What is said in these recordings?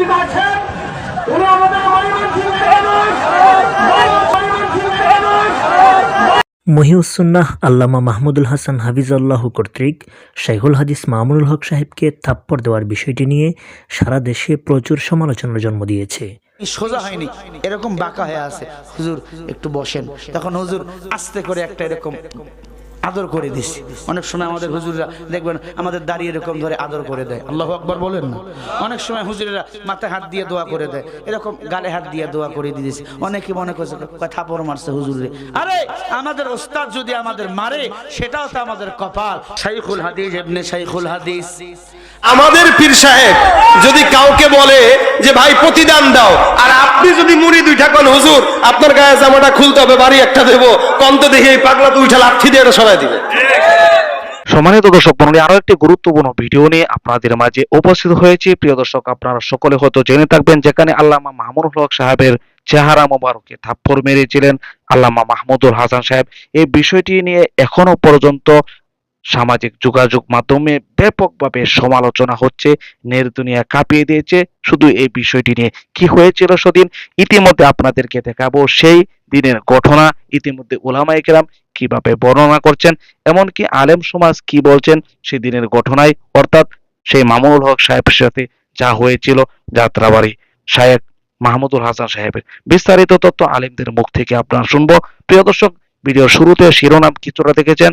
উপস্থিত আছেন উনি আমাদের মহিউসুন্নাহ আল্লামা মাহমুদুল হাসান হাফিজাল্লাহ কর্তৃক শাইখুল হাদিস মামুনুল হক সাহেবকে থাপ্পড় দেওয়ার বিষয়টি নিয়ে সারা দেশে প্রচুর সমালোচনার জন্ম দিয়েছে। সোজা হয়নি এরকম বাঁকা হয়ে আছে। হুজুর একটু বসেন। তখন হুজুর আস্তে করে একটা এরকম আদর করে দিছি অনেক সময় আমাদের হুজুররা দেখবেন আমাদের দাঁড়িয়ে এরকম ধরে আদর করে দেয়। আল্লাহ আকবর বলেন না। অনেক সময় হুজুরেরা মাথায় হাত দিয়ে দোয়া করে দেয়। এরকম গালে হাত দিয়ে দোয়া করে দিয়েছে অনেকে মনে করছে থাপড় মারছে হুজুরে। আরে, আমাদের ওস্তাদ যদি আমাদের মারে, সেটাও তো আমাদের কপাল। শাইখুল হাদিস এমনি শাইখুল হাদিস। আমাদের পীর সাহেব যদি বলে যে, ভাই, প্রতিদান দাও। আর আপনি যদি মুড়ি দুইটা কোন হুজুর, আপনার গায়ে জামাটা খুলতে হবে, বাড়ি একটা দেবো। কন্ত দেখে এই পাগলা উঠা লাঠি দিয়ে এটা সরাই দিবে। সম্মানিত দর্শক মন্ডলী আরও একটি গুরুত্বপূর্ণ ভিডিও নিয়ে আপনাদের মাঝে উপস্থিত হয়েছে। প্রিয় দর্শক, আপনারা সকলে হয়তো জেনে থাকবেন যেখানে আল্লামা মাহমুদুল হক সাহেবের চেহারা মোবারকে থাপ্পড় মেরেছিলেন। আল্লামা মাহমুদুল হাসান সাহেব, এই বিষয়টি নিয়ে এখনও পর্যন্ত সামাজিক যোগাযোগ মাধ্যমে ব্যাপকভাবে সমালোচনা হচ্ছে নের দুনিয়া কাঁপিয়ে দিয়েছে। শুধু এই বিষয়টি নিয়ে কি হয়েছিল সেদিন, ইতিমধ্যে আপনাদেরকে দেখাবো সেই দিনের ঘটনা। ইতিমধ্যে ওলামাই কেরাম কীভাবে বর্ণনা করছেন, এমনকি আলেম সমাজ কি বলছেন সেই দিনের ঘটনায়, অর্থাৎ সেই মামুনুল হক সাহেবের সাথে যা হয়েছিল যাত্রাবাড়ি। সাহেব মাহমুদুল হাসান সাহেবের বিস্তারিত তথ্য আলেমদের মুখ থেকে আপনারা শুনব। প্রিয় দর্শক, ভিডিওর শুরুতে শিরোনাম কিছুটা দেখেছেন।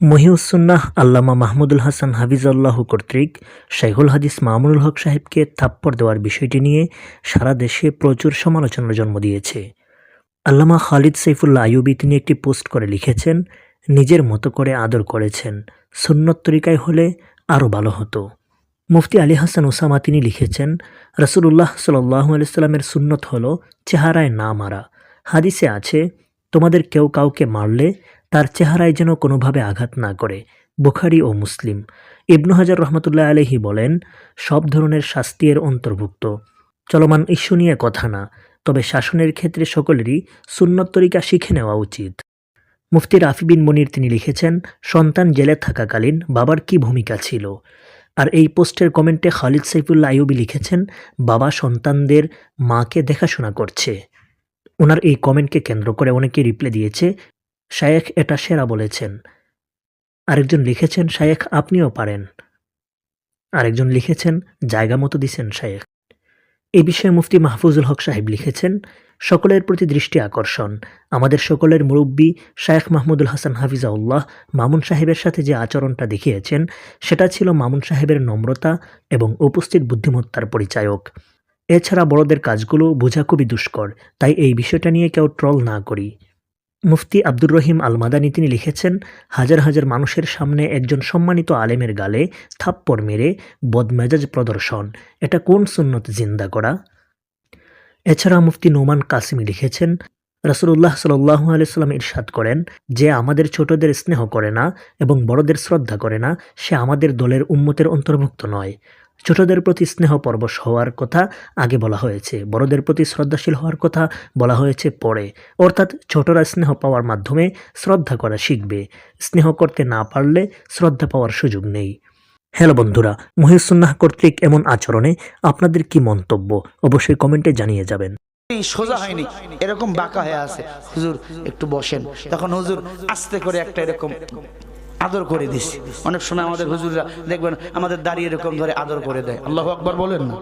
মহিউসুন্নাহ আল্লামা মাহমুদুল হাসান হাফিজাল্লাহ কর্তৃক শাইখুল হাদিস মামুনুল হক সাহেবকে থাপ্পড় দেওয়ার বিষয়টি নিয়ে সারা দেশে প্রচুর সমালোচনার জন্ম দিয়েছে। আল্লামা খালিদ সাইফুল্লাহ আয়ুবি তিনি একটি পোস্ট করে লিখেছেন, নিজের মতো করে আদর করেছেন, সুন্নত তরিকায় হলে আরও ভালো হতো। মুফতি আলী হাসান ওসামা তিনি লিখেছেন রসুল্লাহ সাল্লাহ আলাইস্লামের সুন্নত হলো চেহারায় না মারা। হাদিসে আছে, তোমাদের কেউ কাউকে মারলে তার চেহারায় যেন কোনোভাবে আঘাত না করে, বুখারি ও মুসলিম। ইবনু হাজার রহমতুল্লাহ আলহি বলেন, সব ধরনের শাস্তি এর অন্তর্ভুক্ত। চলমান ইস্যু নিয়ে কথা না, তবে শাসনের ক্ষেত্রে সকলেরই সুন্নত তরিকা শিখে নেওয়া উচিত। মুফতি রাফি বিন মনির তিনি লিখেছেন, সন্তান জেলে থাকাকালীন বাবার কি ভূমিকা ছিল? আর এই পোস্টের কমেন্টে খালিদ সাইফুল্লাহ আইয়ুবি লিখেছেন, বাবা সন্তানদের মাকে দেখাশোনা করছে। ওনার এই কমেন্টকে কেন্দ্র করে অনেকে রিপ্লাই দিয়েছে শায়েখ এটা সেরা বলেছেন। আরেকজন লিখেছেন, শায়েখ, আপনিও পারেন। আরেকজন লিখেছেন, জায়গা মতো দিছেন শায়েখ। এই বিষয়ে মুফতি মাহফুজুল হক সাহেব লিখেছেন, সকলের প্রতি দৃষ্টি আকর্ষণ। আমাদের সকলের মুরব্বী শায়েখ মাহমুদুল হাসান হাফিজাউল্লাহ মামুন সাহেবের সাথে যে আচরণটা দেখিয়েছেন, সেটা ছিল মামুন সাহেবের নম্রতা এবং উপস্থিত বুদ্ধিমত্তার পরিচায়ক। এছাড়া বড়দের কাজগুলো বোঝা খুবই দুষ্কর, তাই এই বিষয়টা নিয়ে কেউ ট্রল না করি। মুফতি আব্দুর রহিম আল মাদানী তিনি লিখেছেন, হাজার হাজার মানুষের সামনে একজন সম্মানিত আলেমের গালে থাপ্পড় মেরে বদমেজাজ প্রদর্শন। এটা কোন সুন্নত জিন্দা করা? এছাড়া মুফতি নোমান কাসিমি লিখেছেন রাসুল্লাহ সাল্লাহ আলাইসাল্লাম ইরশাদ করেন যে আমাদের ছোটদের স্নেহ করে না এবং বড়দের শ্রদ্ধা করে না, সে আমাদের দলের উম্মতের অন্তর্ভুক্ত নয়। ছোটদের প্রতি স্নেহ পরবশ হওয়ার কথা আগে বলা হয়েছে, বড়দের প্রতি শ্রদ্ধাশীল হওয়ার কথা বলা হয়েছে পরে। অর্থাৎ ছোটরা স্নেহ পাওয়ার মাধ্যমে শ্রদ্ধা করা শিখবে। স্নেহ করতে না পারলে শ্রদ্ধা পাওয়ার সুযোগ নেই। হ্যালো বন্ধুরা, মহিসুন্নাহ কর্তৃক এমন আচরণে আপনাদের কি মন্তব্য? অবশ্যই কমেন্টে জানিয়ে যাবেন। সোজা হয়নি, এরকম বাঁকা হয়ে আছে। হুজুর, একটু বসেন। তখন হুজুর আস্তে করে একটা এরকম আদর করে দিছি অনেক সময় আমাদের হুজুররা দেখবেন আমাদের দাঁড়িয়ে এরকম ধরে আদর করে দেয়। আল্লাহ আকবর বলেন না।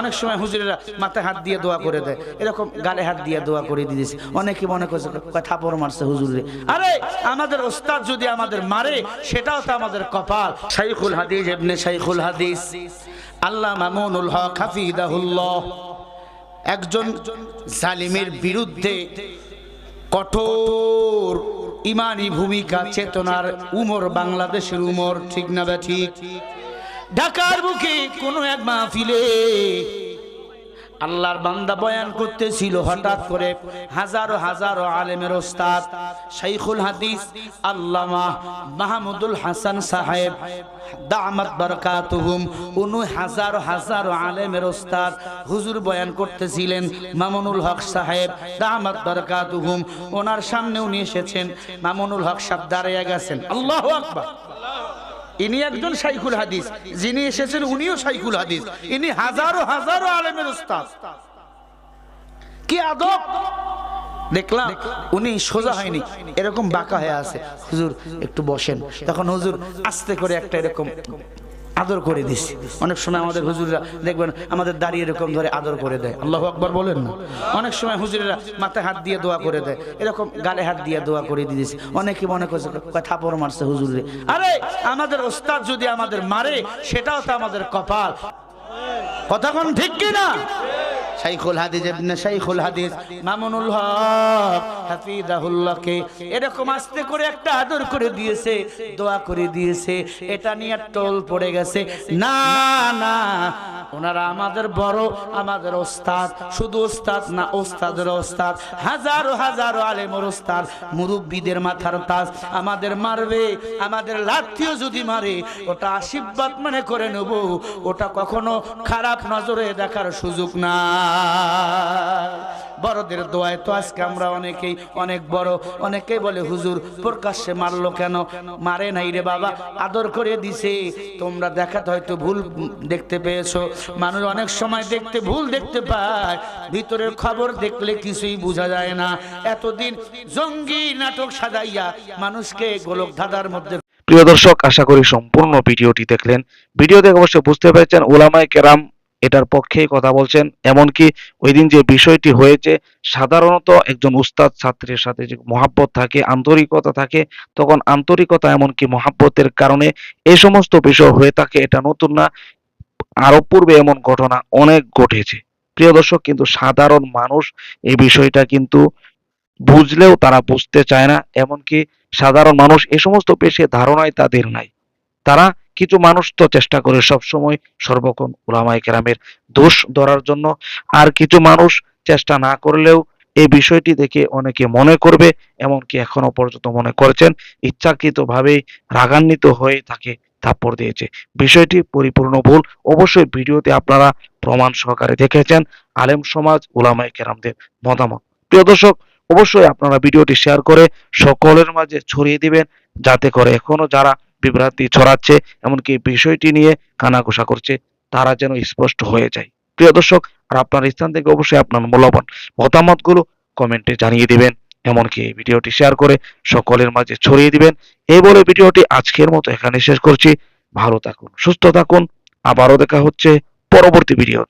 অনেক সময় হুজুরেরা মাথায় হাত দিয়ে দোয়া করে দেয়। এরকম গালে হাত দিয়ে দোয়া করে দিয়েছি অনেকে মনে করছে থাপড় মারছে হুজুরে। আরে, আমাদের ওস্তাদ যদি আমাদের মারে, সেটাও তো আমাদের কপাল। শাইখুল হাদিস এমনি শাইখুল হাদিস। আল্লাহ মামুনুল হক হাফিদাহুল্লাহ একজন জালিমের বিরুদ্ধে কঠোর ইমানি ভূমিকা, চেতনার উমর, বাংলাদেশের উমর, ঠিক না ব্যাঠিক ঠিক? ঢাকার বুকে কোনো এক মাহফিলে আল্লাহর বান্দা বয়ান করতেছিল হঠাৎ করে হাজারো হাজারো আলেমের ওস্তাদ শাইখুল হাদিস আল্লামা মাহমুদুল হাসান সাহেব দামাত বারকাতুহুম, উনু হাজারো হাজারো আলেমের ওস্তাদ হুজুর বয়ান করতেছিলেন মামুনুল হক সাহেব দামাত বারকাতুহুম, ওনার সামনে উনি এসেছেন, মামুনুল হক সাহেব দাঁড়িয়ে গেছেন। আল্লাহু আকবার। ইনি একজন সাইকুল হাদিস, যিনি এসেছেন উনিও সাইকুল হাদিস। ইনি হাজারো হাজারো আলেমের উস্তাদ। কি আদব? দেখলাম উনি সোজা হয়নি, এরকম বাঁকা হয়ে আছে। হুজুর, একটু বসেন। তখন হুজুর আস্তে করে একটা এরকম আদর করে দিছি অনেক সময় আমাদের হুজুররা দেখবেন আমাদের দাঁড়িয়ে এরকম ধরে আদর করে দেয়। আল্লাহ আকবর বলেন না। অনেক সময় হুজুরেরা মাথায় হাত দিয়ে দোয়া করে দেয়। এরকম গালে হাত দিয়ে দোয়া করে দিয়েছে অনেকে মনে করছে থাপড় মারছে হুজুরে আরে, আমাদের ওস্তাদ যদি আমাদের মারে, সেটাও তো আমাদের কপাল। কথা কোন ঠিক কি না শাইখুল হাদিস ইবনে শাইখুল হাদিস। মামুনুল হক হাফিজাহুল্লাহকে এরকম আস্তে করে একটা আদর করে দিয়েছে, দোয়া করে দিয়েছে। এটা নিয়ে টোল পড়ে গেছে। না না, ওনারা আমাদের বড়, আমাদের ওস্তাদ। শুধু ওস্তাদ না, ওস্তাদের ওস্তাদ। হাজারো হাজারো আলেমর ওস্তাদ, মুরব্বীদের মাথার তাজ। আমাদের মারবে, আমাদের লাথিও যদি মারে, ওটা আশীর্বাদ মানে করে নেব। ওটা কখনো খারাপ নজরে দেখার সুযোগ না। বড়দের দোয়ায় তো আজকে আমরা অনেকেই, অনেক বড়, অনেকেই বলে, হুজুর, প্রকাশ্যে মারলো কেন? মারে নাই রে বাবা, আদর করে দিছে। তোমরা দেখাতে হয়তো ভুল দেখতে পেয়েছ। মানুষ অনেক সময় দেখতে ভুল দেখতে পায়, ভিতরের খবর দেখলে কিছুই বোঝা যায় না। এতদিন জঙ্গি নাটক সাজাইয়া মানুষকে গোলক ধাঁধার মধ্যে প্রিয় দর্শক, আশা করি সম্পূর্ণ ভিডিওটি দেখলেন। ভিডিও দেখে অবশ্যই বুঝতে পেরেছেন, ওলামায় কেরাম এটার পক্ষেই কথা বলছেন। এমনকি ওই দিন যে বিষয়টি হয়েছে, সাধারণত একজন উস্তাদ ছাত্রের সাথে যে মহাব্বত থাকে, আন্তরিকতা থাকে, তখন আন্তরিকতা এমনকি মহাব্বতের কারণে এই সমস্ত বিষয় হয়ে থাকে, এটা নতুন না। আরও পূর্বে এমন ঘটনা অনেক ঘটেছে। প্রিয় দর্শক, কিন্তু সাধারণ মানুষ এই বিষয়টা কিন্তু বুঝলেও তারা বুঝতে চায় না। এমনকি সাধারণ মানুষ এ সমস্ত পেশে ধারণাই তাদের নাই। তারা কিছু মানুষ তো চেষ্টা করে সব সময় সর্বক্ষণ ওলামাই কেরামের দোষ ধরার জন্য। আর কিছু মানুষ চেষ্টা না করলেও এই বিষয়টি দেখে অনেকে মনে করবে, এমনকি এখনও পর্যন্ত মনে করছেন, ইচ্ছাকৃতভাবেই রাগান্বিত হয়ে তাকে থাপ্পড় দিয়েছে। বিষয়টি পরিপূর্ণ ভুল। অবশ্যই ভিডিওতে আপনারা প্রমাণ সহকারে দেখেছেন, আলেম সমাজ ওলামাই কেরামদের মতামত। প্রিয় দর্শক, অবশ্যই আপনারা ভিডিওটি শেয়ার করে সকলের মাঝে ছড়িয়ে দিবেন, যাতে করে এখনও যারা বিভ্রান্তি ছড়াচ্ছে, এমনকি বিষয়টি নিয়ে কানাঘোষা করছে, তারা যেন স্পষ্ট হয়ে যায়। প্রিয় দর্শক, আর আপনার স্থান থেকে অবশ্যই আপনার মূল্যবান মতামতগুলো কমেন্টে জানিয়ে দিবেন। এমনকি এই ভিডিওটি শেয়ার করে সকলের মাঝে ছড়িয়ে দিবেন। এই বলে ভিডিওটি আজকের মতো এখানে শেষ করছি। ভালো থাকুন, সুস্থ থাকুন। আবারও দেখা হচ্ছে পরবর্তী ভিডিও